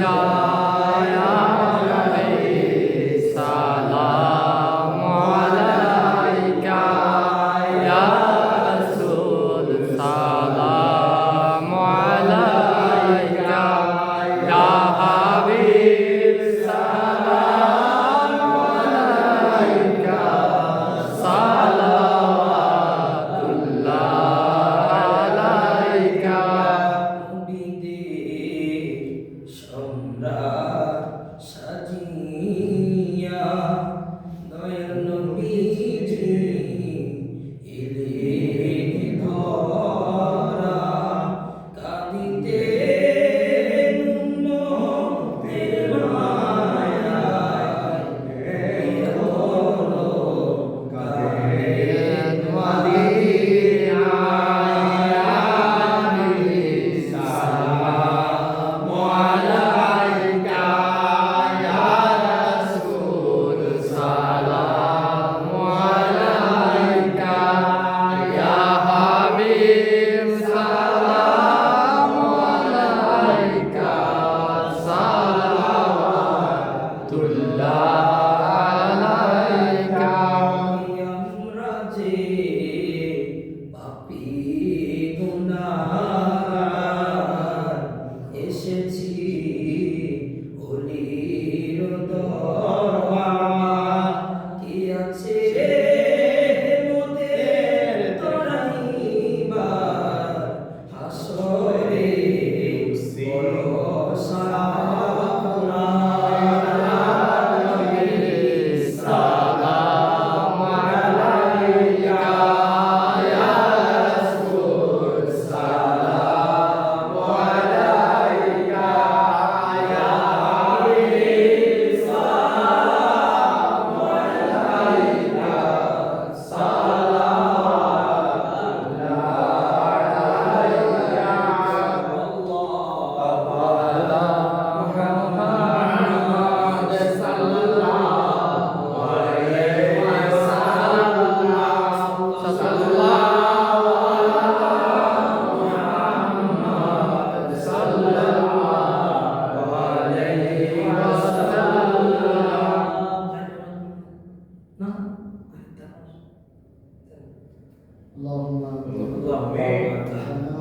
있나이다. Nah, এসেছি অলির দল। Allahumma Allahumma